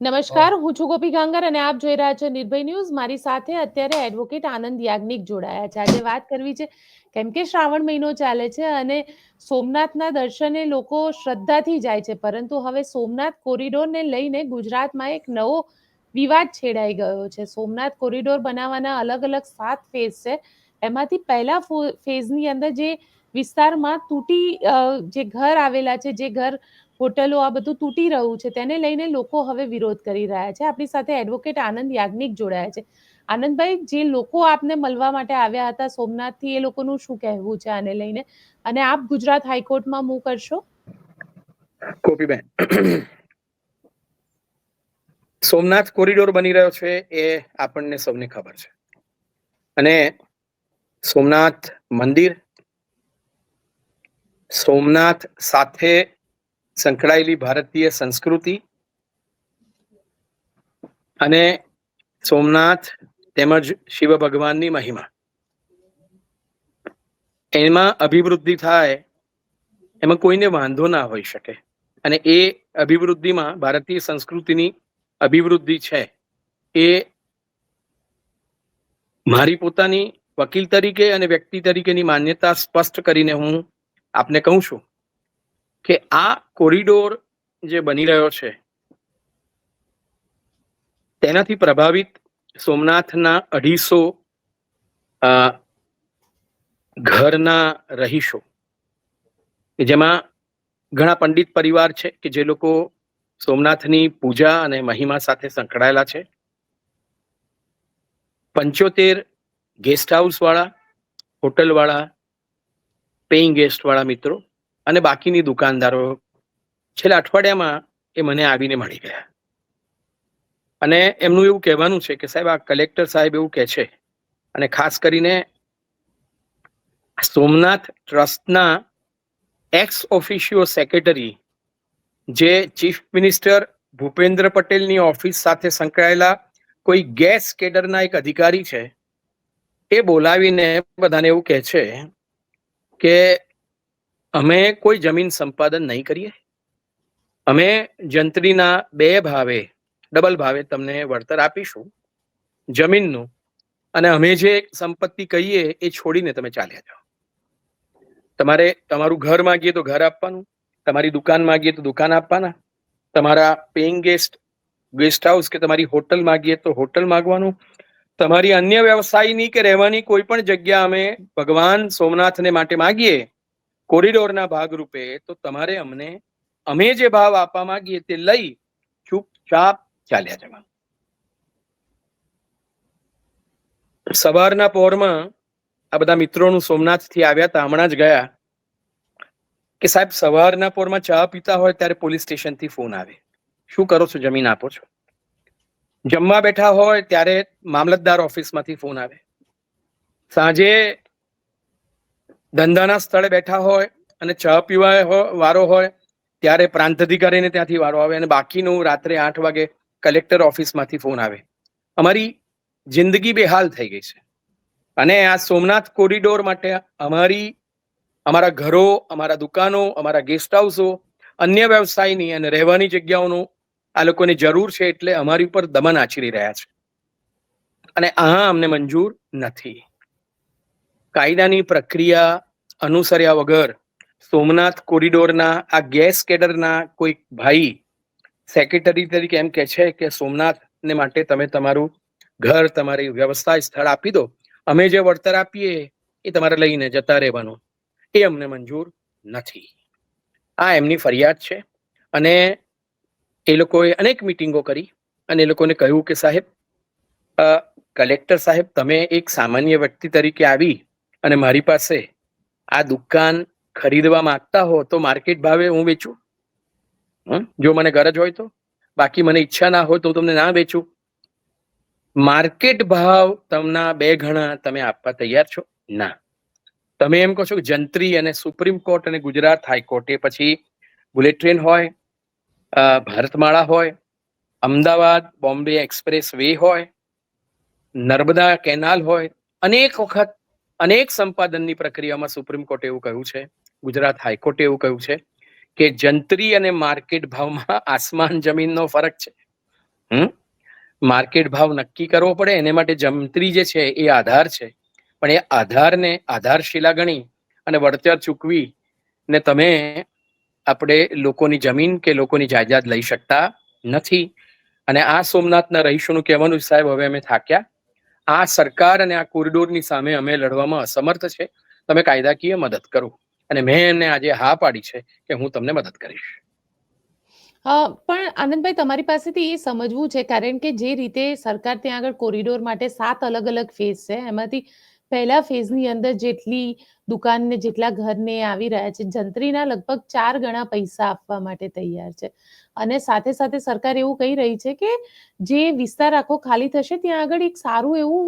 નમસ્કાર હું. છું ગોપી ગાંગર અને આપ જોઈ રહ્યા છો નિર્ભય ન્યૂઝ. મારી સાથે અત્યારે એડવોકેટ આનંદ યાજ્ઞિક જોડાયા છે. આજે વાત કરવી છે કેમ કે શ્રાવણ મહિનો ચાલે છે અને સોમનાથના દર્શને લોકો શ્રદ્ધાથી જાય છે. પરંતુ હવે સોમનાથ કોરિડોરને લઈને ગુજરાતમાં એક નવો વિવાદ છેડાઈ ગયો છે. સોમનાથ કોરિડોર બનાવવાના અલગ અલગ સાત ફેઝ છે. એમાંથી પહેલા ફેઝની અંદર જે વિસ્તારમાં તૂટી જે ઘર આવેલા છે જે ઘર હોટલો આ બધું તૂટી રહ્યું છે, તેને લઈને લોકો હવે વિરોધ કરી રહ્યા છે. આપણી સાથે એડવોકેટ આનંદ યાજ્ઞિક જોડાયા છે. આનંદભાઈ, જે લોકો આપને મળવા માટે આવ્યા હતા સોમનાથથી, એ લોકોનું શું કહેવું છે આને લઈને? અને આપ ગુજરાત હાઈકોર્ટમાં મૂવ કરશો? કોપીબેન, સોમનાથ કોરિડોર બની રહ્યો છે એ આપણને સૌને ખબર છે. અને સોમનાથ મંદિર, સોમનાથ સાથે સંકળાયેલી ભારતીય સંસ્કૃતિ. અને સોમનાથ તેમજ શિવ ભગવાનની મહિમા. એમાં અભિવૃદ્ધિ થાય, એમાં કોઈને વાંધો ના હોઈ શકે. અને એ અભિવૃદ્ધિમાં ભારતીય સંસ્કૃતિની અભિવૃદ્ધિ છે. એ મારી પોતાની વકીલ તરીકે અને વ્યક્તિ તરીકેની માન્યતા સ્પષ્ટ કરીને હું આપને કહું છું. કે આ કોરિડોર જે બની રહ્યો છે, તેનાથી પ્રભાવિત સોમનાથના અઢીસો ઘરના રહીશો જેમાં ઘણા પંડિત પરિવાર છે કે જે લોકો સોમનાથની પૂજા અને મહિમા સાથે સંકળાયેલા છે. પંચોતેર ગેસ્ટ હાઉસ વાળા હોટલ વાળા પેઇંગ ગેસ્ટ વાળા મિત્રો અને બાકીની દુકાનદારો છેલ્લા અઠવાડિયામાં એ મને આવીને મળી ગયા. અને એમનું એવું કહેવાનું છે કે સાહેબ, આ કલેક્ટર સાહેબ એવું કહે છે અને ખાસ કરીને સોમનાથ ટ્રસ્ટના એક્સ ઓફિશિયો સેક્રેટરી જે ચીફ મિનિસ્ટર ભૂપેન્દ્ર પટેલની ઓફિસ સાથે સંકળાયેલા કોઈ ગેસ કેડરના એક અધિકારી છે, એ બોલાવીને બધાને એવું કહે છે કે અમે કોઈ જમીન સંપાદન નહીં કરીએ. અમે જંત્રીના બે ભાવે, ડબલ ભાવે તમને વળતર આપીશું. જમીનનું અને અમે જે સંપત્તિ કહીએ એ છોડીને તમે ચાલ્યા જાઓ. તમારે તમારું ઘર માંગીએ તો ઘર આપવાનું, તમારી દુકાન માગીએ તો દુકાન આપવાના, તમારા પેઇંગ ગેસ્ટ ગેસ્ટ હાઉસ કે તમારી હોટલ માગીએ તો હોટલ માંગવાનું, તમારી અન્ય વ્યવસાયની કે રહેવાની કોઈ પણ જગ્યા અમે ભગવાન સોમનાથને માટે માંગીએ કોરિડોરના ભાગરૂપે તો તમારે અમને, અમે જે ભાવ આપવા માંગીએ તે લઈ ચૂપચાપ ચાલ્યા જવાનું. સવારના પોરમાં આ બધા મિત્રોનું સોમનાથથી આવ્યા હતા, હમણાં જ ગયા. કે સાહેબ, સવારના પોરમાં ચા પીતા હોય ત્યારે પોલીસ સ્ટેશનથી ફોન આવે. શું કરો છો? જમીન આપો છો. જમવા બેઠા હોય ત્યારે મામલતદાર ઓફિસમાંથી ફોન આવે. સાંજે ધંધાના સ્થળે બેઠા હોય અને ચા પીવા વારો હોય, ત્યારે પ્રાંત અધિકારીને ત્યાંથી વારો આવે અને બાકીનું રાત્રે આઠ વાગે કલેક્ટર ઓફિસમાંથી ફોન આવે. અમારી જિંદગી બેહાલ થઈ ગઈ છે. અને આ સોમનાથ કોરિડોર માટે અમારી, અમારા ઘરો, અમારા દુકાનો, અમારા ગેસ્ટ હાઉસો અન્ય વ્યવસાયની અને રહેવાની જગ્યાઓનું આ લોકોની જરૂર છે એટલે અમારી ઉપર દમન આચરી રહ્યા છે. અને આ અમને મંજૂર નથી. કાયદાની પ્રક્રિયા અનુસર્યા વગર સોમનાથ કોરિડોરના આ ગેસ કેડરના કોઈ ભાઈ સેક્રેટરી તરીકે એમ કે છે કે, સોમનાથને માટે તમે તમારું ઘર, તમારી વ્યવસ્થા સ્થળ આપી દો. અમે જે વળતર આપીએ એ તમારે લઈને જતા રહેવાનું. એ અમને મંજૂર નથી. આ એમની ફરિયાદ છે અને એ લોકોએ અનેક મિટિંગો કરી અને એ લોકોને કહ્યું કે, સાહેબ કલેક્ટર સાહેબ, તમે એક સામાન્ય વ્યક્તિ તરીકે આવી અને મારી પાસે આ દુકાન ખરીદવા માંગતા હો તો માર્કેટ ભાવે હું વેચું. જો મને ગરજ હોય તો. બાકી મને ઈચ્છા ના હોય તો તમને ના વેચું. માર્કેટ ભાવ તમના બે ગણા તમે આપવા તૈયાર છો? ના. તમે એમ કહો છો કે જંત્રી અને સુપ્રીમ કોર્ટ અને ગુજરાત હાઈકોર્ટે પછી બુલેટ ટ્રેન હોય ભારતમાળા હોય, અમદાવાદ બોમ્બે એક્સપ્રેસ વે હોય, નર્મદા કેનાલ હોય, અનેક વખત અનેક સંપાદનની પ્રક્રિયામાં સુપ્રીમ કોર્ટે એવું કહ્યું છે, ગુજરાત હાઈકોર્ટે એવું કહ્યું છે કે જંત્રી અને માર્કેટ ભાવમાં આસમાન જમીનનો ફરક છે. હમ? માર્કેટ ભાવ નક્કી કરવો પડે, એને માટે જંત્રી જે છે એ આધાર છે. પણ એ આધારને આધારશિલા ગણી અને વળતર ચૂકવી ને તમે આપણે લોકોની જમીન કે લોકોની જાયદાદ લઈ શકતા નથી. અને આ સોમનાથના રહીશોનું કહેવાનું સાહેબ હવે અમે થાક્યા. આ સરકાર અને આ કોરિડોરની સામે અમે લડવામાં અસમર્થ છે. તમે કાયદાકીય મદદ કરો. અને મેં એમને આજે હા પાડી છે કે હું તમને મદદ કરીશ. પણ આનંદભાઈ, તમારી પાસેથી એ સમજવું છે કારણ કે જે રીતે સરકાર ત્યાં આગળ કોરિડોર માટે સાત અલગ અલગ ફેઝ છે, એમાંથી પહેલા ફેઝની અંદર જેટલી દુકાનને જેટલા ઘરને આવી રહ્યા છે, જંત્રીના લગભગ ચાર ગણા પૈસા આપવા માટે તૈયાર છે. અને સાથે સાથે સરકાર એવું કહી રહી છે કે જે વિસ્તાર આખો ખાલી થશે, ત્યાં આગળ એક સારું એવું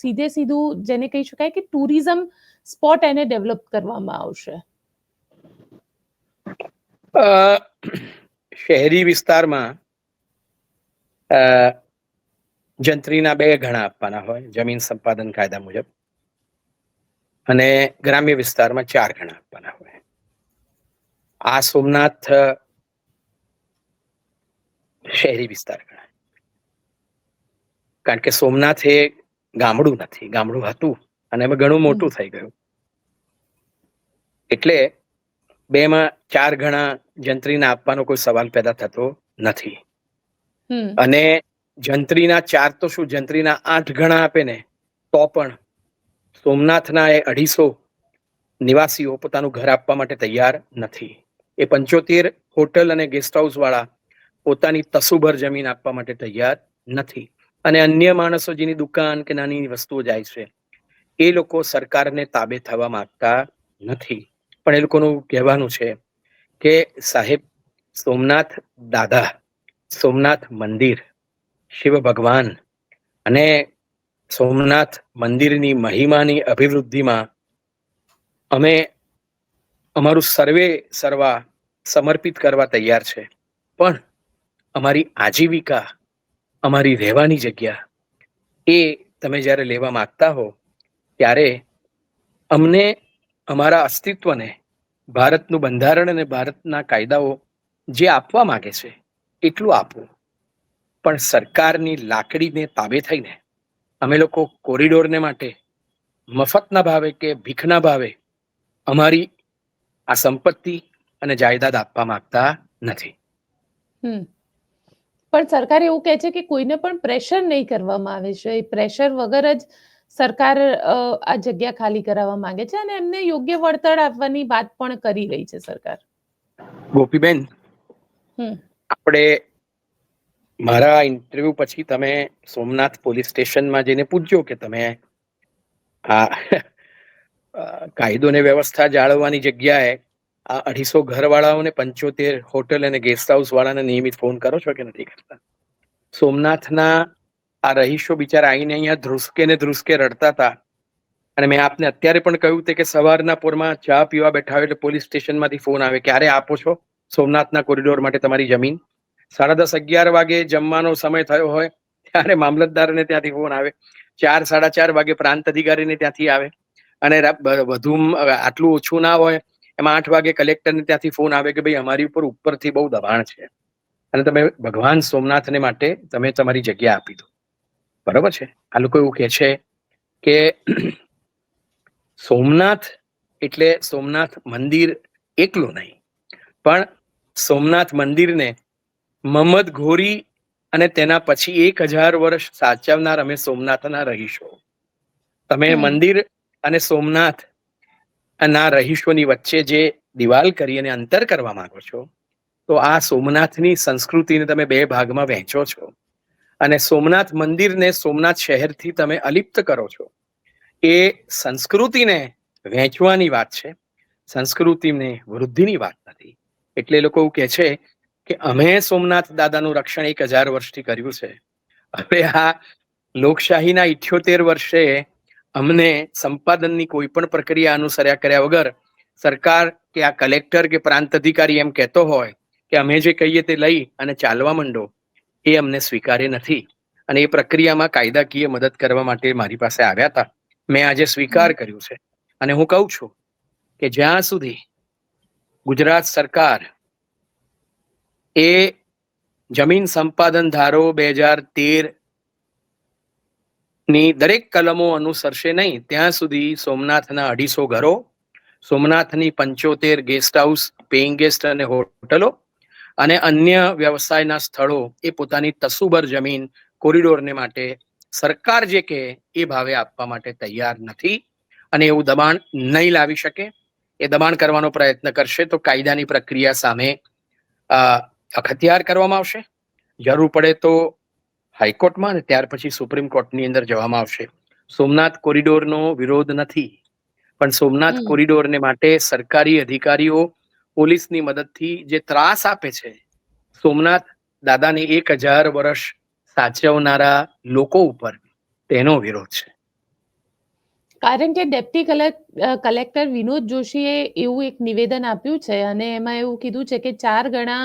સીધે સીધું જેને કહી શકાય કે ટુરિઝમ સ્પોટ એને ડેવલપ કરવામાં આવશે. શહેરી વિસ્તારમાં જંત્રીના બે ગણા આપવાના હોય, જમીન સંપાદન કાયદા મુજબ. અને ગ્રામ્ય વિસ્તારમાં ચાર ગણા આપવાના હોય. આ સોમનાથ શહેરી વિસ્તાર ગણાય. કારણ કે સોમનાથ એ ગામડું નથી ગામડું હતું અને એમાં ઘણું મોટું થઈ ગયું. એટલે બેમાં ચાર ગણા જંત્રીને આપવાનો કોઈ સવાલ પેદા થતો નથી. અને જંત્રીના ચાર તો શું જંત્રીના આઠ ગણા આપે ને તો પણ સોમનાથના એ અઢીસો નિવાસીઓ પોતાનું ઘર આપવા માટે તૈયાર નથી. એ પંચોતેર હોટલ અને ગેસ્ટ હાઉસ વાળા પોતાની તસુભર જમીન આપવા માટે તૈયાર નથી. અને અન્ય માણસો જેની દુકાન કે નાની વસ્તુઓ જાય છે, એ લોકો સરકારને તાબે થવા માંગતા નથી. પણ એ લોકોનું કહેવાનું છે કે સાહેબ, સોમનાથ દાદા, સોમનાથ મંદિર, શિવ ભગવાન અને સોમનાથ મંદિરની મહિમાની અભિવૃદ્ધિમાં અમે અમારું સર્વે સર્વા સમર્પિત કરવા તૈયાર છે. પણ અમારી આજીવિકા, અમારી રહેવાની જગ્યા એ તમે જ્યારે લેવા માંગતા હો, ત્યારે અમને અમારા અસ્તિત્વને, ભારતનું બંધારણ અને ભારતના કાયદાઓ જે આપવા માંગે છે, એટલું આપવું પણ સરકારની લાકડીને તાબે થઈને અમે લોકો કોરિડોરને માટે મફતના ભાવે કે ભીખના ભાવે અમારી આ સંપત્તિ અને જાયદાદ આપવા માંગતા નથી. પણ સરકાર એવું કહે છે કે કોઈને પણ પ્રેશર નહીં કરવામાં આવે છે. એ પ્રેશર વગર જ સરકાર આ જગ્યા ખાલી કરાવવા માંગે છે અને એમને યોગ્ય વળતર આપવાની વાત પણ કરી રહી છે સરકાર. ગોપીબેન આપણે મારા ઇન્ટરવ્યુ પછી તમે સોમનાથ પોલીસ સ્ટેશનમાં જઈને પૂછ્યો કે તમે આ કાયદો ને વ્યવસ્થા જાળવવાની જગ્યાએ આ અઢીસો ઘરવાળાઓને પંચોતેર હોટલ અને ગેસ્ટ હાઉસ વાળાને નિયમિત ફોન કરો છો કે નથી કરતા? સોમનાથના આ રહીશો બિચારા આવીને અહીંયા ધ્રુસકે ને ધ્રુસકે રડતા હતા. અને મેં આપને અત્યારે પણ કહ્યું કે સવારના પોરમાં ચા પીવા બેઠા હોય એટલે પોલીસ સ્ટેશનમાંથી ફોન આવે. ક્યારે આપો છો? સોમનાથના કોરિડોર માટે તમારી જમીન? સાડા દસ અગિયાર વાગે જમવાનો સમય થયો હોય, ત્યારે મામલતદારને ત્યાંથી ફોન આવે. ચાર, સાડા ચાર વાગે પ્રાંત અધિકારીને ત્યાંથી આવે. અને વધુ આટલું ઓછું ના હોય, એમાં આઠ વાગે કલેક્ટરને ત્યાંથી ફોન આવે કે ભાઈ અમારી ઉપર ઉપરથી બહુ દબાણ છે. અને તમે ભગવાન સોમનાથને માટે તમે તમારી જગ્યા આપી દો. બરોબર છે? આ લોકો એવું કહે છે કે સોમનાથ એટલે સોમનાથ મંદિર એકલું નહીં. પણ સોમનાથ મંદિરને મહમ્મદ ઘોરી અને તેના પછી એક હજાર વર્ષ સાચવનાર અમે સોમનાથના રહીશો. તમે મંદિર અને સોમનાથ ના રહીશોની વચ્ચે જે દિવાલ કરી અને અંતર કરવા માંગો છો તો આ સોમનાથની સંસ્કૃતિને તમે બે ભાગમાં વહેંચો છો. અને સોમનાથ મંદિરને સોમનાથ શહેરથી તમે અલિપ્ત કરો છો. એ સંસ્કૃતિને વહેંચવાની વાત છે. સંસ્કૃતિને વૃદ્ધિની વાત નથી. એટલે એ લોકો એવું કહે છે કે અમે સોમનાથ દાદાનું રક્ષણ એક હજાર વર્ષથી કર્યું છે. હવે આ લોકશાહીના ઇઠ્યોતેર વર્ષે અમને સંપાદનની કોઈ પણ પ્રક્રિયા અનુસર્યા કર્યા વગર સરકાર કે આ કલેક્ટર કે પ્રાંત અધિકારી એમ કહેતો હોય કે અમે જે કહીએ તે લઈ અને ચાલવા માંડો, એ અમને સ્વીકાર્ય નથી. અને એ પ્રક્રિયામાં કાયદાકીય મદદ કરવા માટે મારી પાસે આવ્યા હતા. મેં આજે સ્વીકાર કર્યું છે. અને હું કહું છું કે જ્યાં સુધી ગુજરાત સરકાર એ જમીન સંપાદન ધારો બે હજાર તેરની દરેક કલમો અનુસરશે નહીં. ત્યાં સુધી સોમનાથના અઢીસો ઘરો, સોમનાથની પંચોતેર ગેસ્ટ હાઉસ પેઇંગ ગેસ્ટ અને હોટલો અને અન્ય વ્યવસાયના સ્થળો એ પોતાની તસુબર જમીન કોરિડોરને માટે સરકાર જે કે એ ભાવે આપવા માટે તૈયાર નથી અને એવું દબાણ નહીં લાવી શકે. એ દબાણ કરવાનો પ્રયત્ન કરશે તો કાયદાની પ્રક્રિયા સામે અખત્યાર કરવામાં આવશે. જરૂર પડે તો હાઈકોર્ટમાં અને ત્યાર પછી સુપ્રીમ કોર્ટની અંદર જવામાં આવશે. સોમનાથ કોરિડોરનો વિરોધ નથી. પણ સોમનાથ. કોરિડોરને માટે સરકારી અધિકારીઓ પોલીસની મદદથી જે ત્રાસ આપે છે સોમનાથ દાદાને એક હજાર વર્ષ સાચવનારા લોકો ઉપર તેનો વિરોધ છે. કારણ કે ડેપ્ટી કલેક્ટર કલેક્ટર વિનોદ જોશીએ એવું એક નિવેદન આપ્યું છે અને એમાં એવું કીધું છે કે ચાર ગણા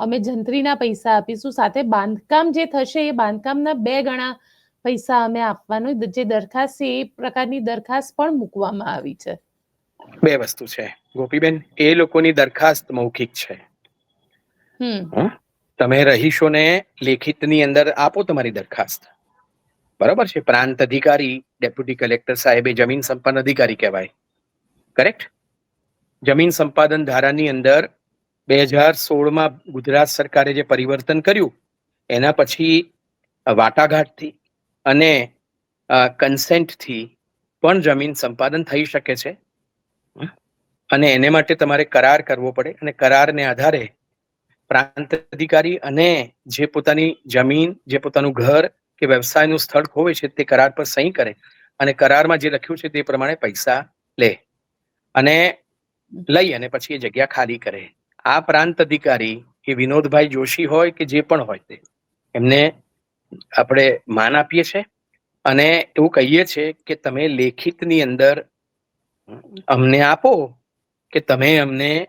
અમે જંત્રીના પૈસા આપીશું. સાથે બાંધકામ જે થશે એ બાંધકામના બે ગણા પૈસા અમે આપવાનું. જે દરખાસ્ત છે એ પ્રકારની દરખાસ્ત પણ મૂકવામાં આવી છે. બે વસ્તુ છે. ગોપીબેન એ લોકોની દરખાસ્ત મૌખિક છે. હમ. તમે રહીશોને લેખિતની અંદર આપો તમારી દરખાસ્ત. બરાબર છે? પ્રાંત અધિકારી ડેપ્યુટી કલેક્ટર સાહેબે જમીન સંપાદન અધિકારી કહેવાય. કરેક્ટ? જમીન સંપાદન ધારાની અંદર બે હજાર સોળમાં ગુજરાત સરકારે જે પરિવર્તન કર્યું, એના પછી વાટાઘાટથી અને કન્સેન્ટથી પણ જમીન સંપાદન થઈ શકે છે. અને એને માટે તમારે કરાર કરવો પડે અને કરારને આધારે પ્રાંત અધિકારી અને જે પોતાની જમીન, જે પોતાનું ઘર કે વ્યવસાયનું સ્થળ ખોવે છે તે કરાર પર સહી કરે અને કરારમાં જે લખ્યું છે તે પ્રમાણે પૈસા લે અને લઈ અને પછી એ જગ્યા ખાલી કરે. આ પ્રાંત અધિકારી એ વિનોદભાઈ જોશી હોય કે જે પણ હોય તે, એમને આપણે માન આપીએ છીએ અને એવું કહીએ છે કે તમે લેખિતની અંદર અમને આપો કે તમે અમને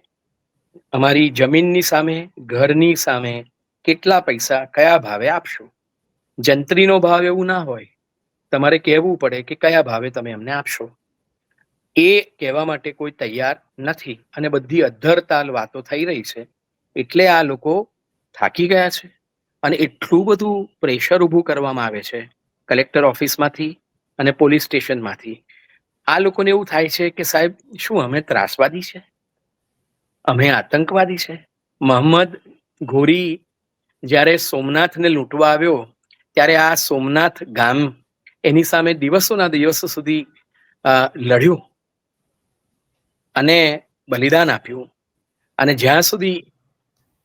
અમારી જમીનની સામે, ઘરની સામે કેટલા પૈસા કયા ભાવે આપશો? જંત્રીનો ભાવ એવું ના હોય. તમારે કહેવું પડે કે કયા ભાવે તમે અમને આપશો? એ કહેવા માટે કોઈ તૈયાર નથી. અને બધી અધ્ધરતાલ વાતો થઈ રહી છે. એટલે આ લોકો થાકી ગયા છે. અને એટલું બધું પ્રેશર ઊભું કરવામાં આવે છે કલેક્ટર ઓફિસમાંથી અને પોલીસ સ્ટેશનમાંથી આ લોકોને એવું થાય છે કે સાહેબ, શું અમે ત્રાસવાદી છે? અમે આતંકવાદી છે? મોહમ્મદ ઘોરી જ્યારે સોમનાથને લૂંટવા આવ્યો, ત્યારે આ સોમનાથ ગામ એની સામે દિવસોના દિવસો સુધી લડ્યું. અને બલિદાન આપ્યું. અને જ્યાં સુધી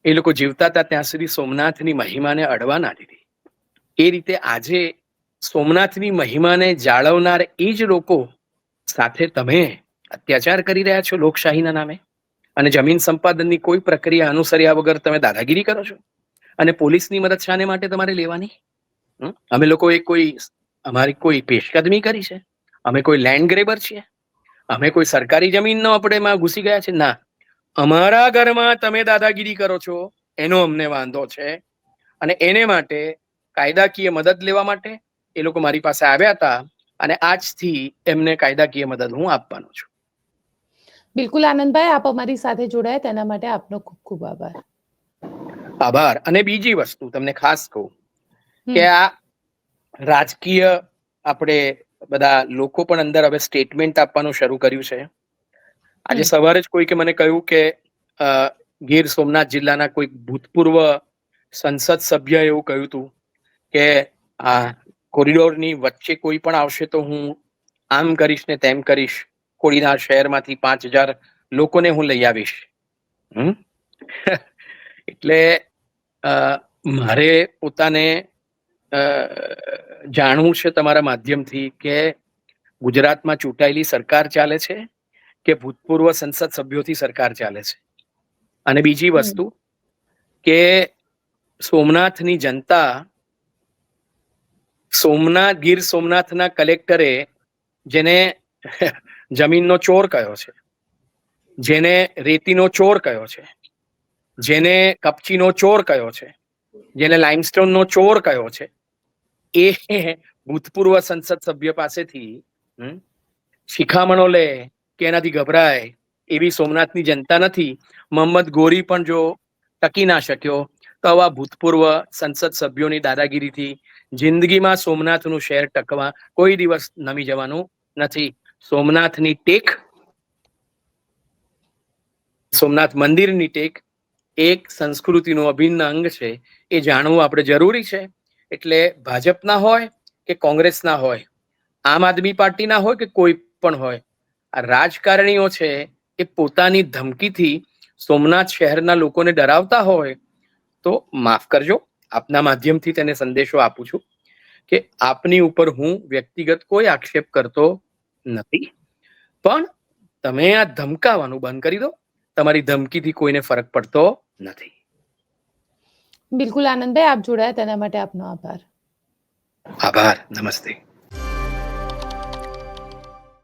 એ લોકો જીવતા હતા, ત્યાં સુધી સોમનાથની મહિમાને અડવા ના દીધી. એ રીતે આજે સોમનાથની મહિમાને જાળવનાર એ જ લોકો સાથે તમે અત્યાચાર કરી રહ્યા છો લોકશાહીના નામે? અને જમીન સંપાદનની કોઈ પ્રક્રિયા અનુસર્યા વગર તમે દાદાગીરી કરો છો? અને પોલીસની મદદ શાને માટે તમારે લેવાની? અમે લોકોએ કોઈ અમારી કોઈ પેશકદમી કરી છે? અમે કોઈ લેન્ડ ગ્રેબર છીએ? અમે કોઈ સરકારી જમીનનો આપણે એમાં ઘૂસી ગયા છે? ના. અમારા ઘરમાં તમે દાદાગીરી કરો છો એનો અમને વાંધો છે. અને એને માટે કાયદાકીય મદદ લેવા માટે એ લોકો મારી પાસે આવ્યા હતા અને આજથી એમને કાયદાકીય મદદ હું આપવાનો છું. બિલકુલ આનંદભાઈ આપ અમારી સાથે જોડાયા તેના માટે આપનો ખૂબ ખૂબ આભાર. આભાર. અને બીજી વસ્તુ તમને ખાસ કહું કે આ રાજકીય આપણે બધા લોકો પણ અંદર હવે સ્ટેટમેન્ટ આપવાનું શરૂ કર્યું છે. આજે સવારે જ કોઈકે મને કહ્યું કે અ, ગીર સોમનાથ જિલ્લાના કોઈક ભૂતપૂર્વ સંસદ સભ્ય એવું કહ્યું હતું કે આ કોરિડોરની વચ્ચે કોઈ પણ આવશે તો હું આમ કરીશ ને તેમ કરીશ. કોડીનાર શહેરમાંથી પાંચ હજાર લોકોને હું લઈ આવીશ? એટલે અ, મારે પોતાને જાણવું છે તમારા માધ્યમથી કે ગુજરાતમાં ચૂંટાયેલી સરકાર ચાલે છે કે ભૂતપૂર્વ સંસદ સભ્યોથી સરકાર ચાલે છે? અને બીજી વસ્તુ કે સોમનાથની જનતા સોમનાથ ગીર સોમનાથના કલેક્ટરે જેને જમીનનો ચોર કયો છે જેને રેતીનો ચોર કયો છે જેને કપચીનો ચોર કયો છે જેને લાઇમસ્ટોનનો ચોર કયો છે એ ભૂતપૂર્વ સંસદ સભ્ય પાસેથી શિખામણો લે કે એનાથી ગભરાય એવી સોમનાથની જનતા નથી. મોહમ્મદ ગોરી પણ જો ટકી ના શક્યો, તો આવા ભૂતપૂર્વ સંસદ સભ્યોની દાદાગીરીથી જિંદગીમાં સોમનાથનું શહેર ટકવા કોઈ દિવસ નમી જવાનું નથી. સોમનાથની ટેક, સોમનાથ મંદિરની ટેક, એક સંસ્કૃતિનું અભિન્ન અંગ છે. એ જાણવું આપણે જરૂરી છે. એટલે ભાજપના હોય કે કોંગ્રેસના હોય, આમ આદમી પાર્ટીના હોય કે કોઈ પણ હોય, આ રાજકારણીઓ છે એ પોતાની ધમકીથી સોમનાથ શહેરના લોકોને ડરાવતા હોય, તો માફ કરજો, આપના માધ્યમથી તેને સંદેશો આપું છું કે આપની ઉપર હું વ્યક્તિગત કોઈ આક્ષેપ કરતો નથી, પણ તમે આ ધમકાવાનું બંધ કરી દો, તમારી ધમકીથી કોઈને ફરક પડતો નથી. બિલકુલ આનંદભાઈ આપ જોડાયા તેના માટે આપનો આભાર. આભાર નમસ્તે.